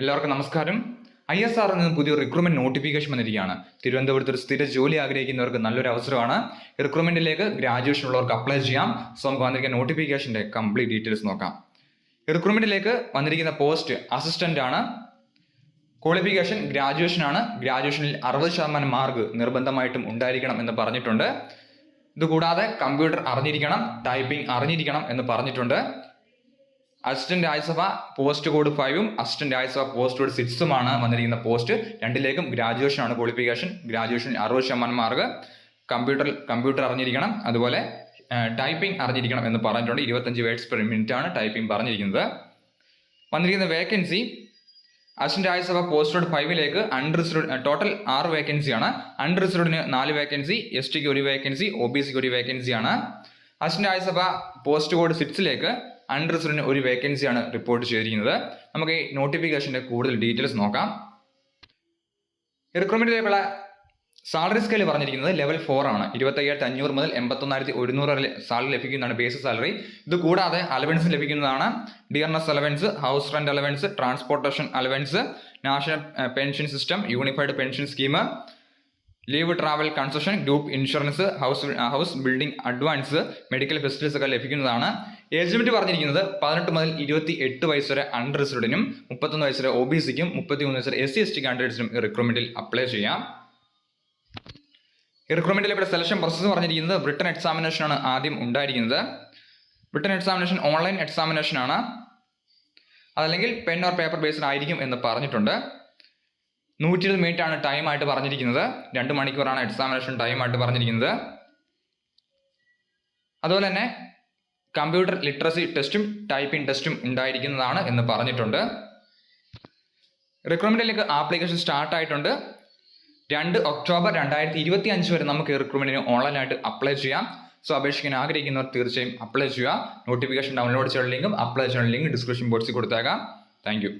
എല്ലാവർക്കും നമസ്കാരം. I S ആറിൽ നിന്ന് പുതിയ റിക്രൂട്ട്മെന്റ് നോട്ടിഫിക്കേഷൻ വന്നിരിക്കുകയാണ്. തിരുവനന്തപുരത്ത് ഒരു സ്ഥിര ജോലി ആഗ്രഹിക്കുന്നവർക്ക് നല്ലൊരു അവസരമാണ്. റിക്രൂട്ട്മെന്റിലേക്ക് ഗ്രാജുവേഷൻ ഉള്ളവർക്ക് അപ്ലൈ ചെയ്യാം. സോ നമുക്ക് വന്നിരിക്കുന്ന നോട്ടിഫിക്കേഷന്റെ കംപ്ലീറ്റ് ഡീറ്റെയിൽസ് നോക്കാം. റിക്രൂട്ട്മെന്റിലേക്ക് വന്നിരിക്കുന്ന പോസ്റ്റ് അസിസ്റ്റന്റ് ആണ്. ക്വാളിഫിക്കേഷൻ ഗ്രാജുവേഷൻ ആണ്. ഗ്രാജുവേഷനിൽ അറുപത് ശതമാനം മാർക്ക് നിർബന്ധമായിട്ടും ഉണ്ടായിരിക്കണം എന്ന് പറഞ്ഞിട്ടുണ്ട്. ഇതുകൂടാതെ കമ്പ്യൂട്ടർ അറിഞ്ഞിരിക്കണം ടൈപ്പിംഗ് അറിഞ്ഞിരിക്കണം എന്ന് പറഞ്ഞിട്ടുണ്ട്. അസിസ്റ്റന്റ് രാജ്യസഭ പോസ്റ്റ് കോഡ് ഫൈവും അസിസ്റ്റന്റ് രാജ്യസഭ പോസ്റ്റ് കോഡ് സിക്സുമാണ് വന്നിരിക്കുന്ന പോസ്റ്റ്. രണ്ടിലേക്കും ഗ്രാജുവേഷൻ ആണ് ക്വാളിഫിക്കേഷൻ. ഗ്രാജുവേഷൻ അറുപത് ശതമാനം മാർക്ക് കമ്പ്യൂട്ടർ കമ്പ്യൂട്ടർ അറിഞ്ഞിരിക്കണം. അതുപോലെ ടൈപ്പിംഗ് അറിഞ്ഞിരിക്കണം എന്ന് പറഞ്ഞിട്ടുണ്ട്. ഇരുപത്തഞ്ച് വേർഡ്സ് പെർ മിനിറ്റ് ആണ് ടൈപ്പിംഗ് പറഞ്ഞിരിക്കുന്നത്. വന്നിരിക്കുന്ന vacancy assistant Rajya Sabha post code ഫൈവിലേക്ക് unreserved total ആറ് വേക്കൻസിയാണ് അൺറിസർവ്ഡിന് നാല് വേക്കൻസി എസ് ടിക്ക് ഒരു വേക്കൻസി ഒ ബി സിക്ക് ഒരു വേക്കൻസിയാണ് അസിസ്റ്റന്റ് രാജ്യസഭ പോസ്റ്റ് കോഡ് സിക്സിലേക്ക് അൺറിസർവ്ഡിന് ഒരു വേക്കൻസിയാണ് റിപ്പോർട്ട് ചെയ്തിരിക്കുന്നത്. നമുക്ക് ഈ നോട്ടിഫിക്കേഷന്റെ കൂടുതൽ ഡീറ്റെയിൽസ് നോക്കാം. റിക്രൂട്ട്മെന്റിലേക്കുള്ള സാലറി സ്കെയിൽ പറഞ്ഞിരിക്കുന്നത് ലെവൽ ഫോർ ആണ്. ഇരുപത്തയ്യായിരത്തി അഞ്ഞൂറ് മുതൽ എൺപത്തൊന്നായിരത്തി ഒരുന്നൂറ് സാലറി ലഭിക്കുന്നതാണ് ബേസ് സാലറി. ഇത് കൂടാതെ അലവൻസ് ലഭിക്കുന്നതാണ്. Dearness allowance house rent allowance transportation allowance national pension system unified pension scheme leave travel concession group insurance house house building advance medical facilities ഒക്കെ ലഭിക്കുന്നതാണ്. ഏജ് ലിമിറ്റ് പറഞ്ഞിരിക്കുന്നത് പതിനെട്ട് മുതൽ ഇരുപത്തി എട്ട് വയസ്സ് വരെ അൺറിസർവ്ഡിനും മുപ്പത്തൊന്ന് വയസ്സ് വരെ ഒ ബി സിക്കും മുപ്പത്തി മൂന്ന് വയസ്സ് വരെ എസ് സി എസ് ടി കാൻഡിഡേറ്റ്സിനും റിക്രൂട്ട്മെന്റിൽ അപ്ലൈ ചെയ്യാം. റിക്രൂട്ട്മെന്റിൽ ഇവിടെ സെലക്ഷൻ പ്രോസസ്സ് പറഞ്ഞിരിക്കുന്നത് ബ്രിട്ടൻ എക്സാമിനേഷൻ ആണ് ആദ്യം ഉണ്ടായിരിക്കുന്നത്. ബ്രിട്ടൻ എക്സാമിനേഷൻ ഓൺലൈൻ എക്സാമിനേഷൻ ആണ്. അതല്ലെങ്കിൽ പെൻ ഓർ പേപ്പർ ബേസ്ഡ് ആയിരിക്കും എന്ന് പറഞ്ഞിട്ടുണ്ട്. നൂറ്റി ഇരുപത് മിനിറ്റ് ആണ് ടൈം ആയിട്ട് പറഞ്ഞിരിക്കുന്നത്. രണ്ട് മണിക്കൂറാണ് എക്സാമിനേഷൻ ടൈം ആയിട്ട് പറഞ്ഞിരിക്കുന്നത്. അതുപോലെ തന്നെ കമ്പ്യൂട്ടർ ലിറ്ററസി ടെസ്റ്റും ടൈപ്പിംഗ് ടെസ്റ്റും ഉണ്ടായിരിക്കുന്നതാണ് എന്ന് പറഞ്ഞിട്ടുണ്ട്. റിക്രൂട്ട്മെന്റിലേക്ക് ആപ്ലിക്കേഷൻ സ്റ്റാർട്ട് ആയിട്ടുണ്ട്. രണ്ട് ഒക്ടോബർ രണ്ടായിരത്തി ഇരുപത്തി അഞ്ച് വരെ നമുക്ക് റിക്രൂട്ട്മെന്റിന് ഓൺലൈനായിട്ട് അപ്ലൈ ചെയ്യാം. സോ അപേക്ഷിക്കാൻ ആഗ്രഹിക്കുന്നവർ തീർച്ചയായും അപ്ലൈ ചെയ്യുക. നോട്ടിഫിക്കേഷൻ ഡൗൺലോഡ് ചെയ്യാൻ ലിങ്കും അപ്ലൈ ചെയ്യാൻ ലിങ്ക് ഡിസ്ക്രിപ്ഷൻ ബോക്സിൽ കൊടുത്തേക്കാം. താങ്ക്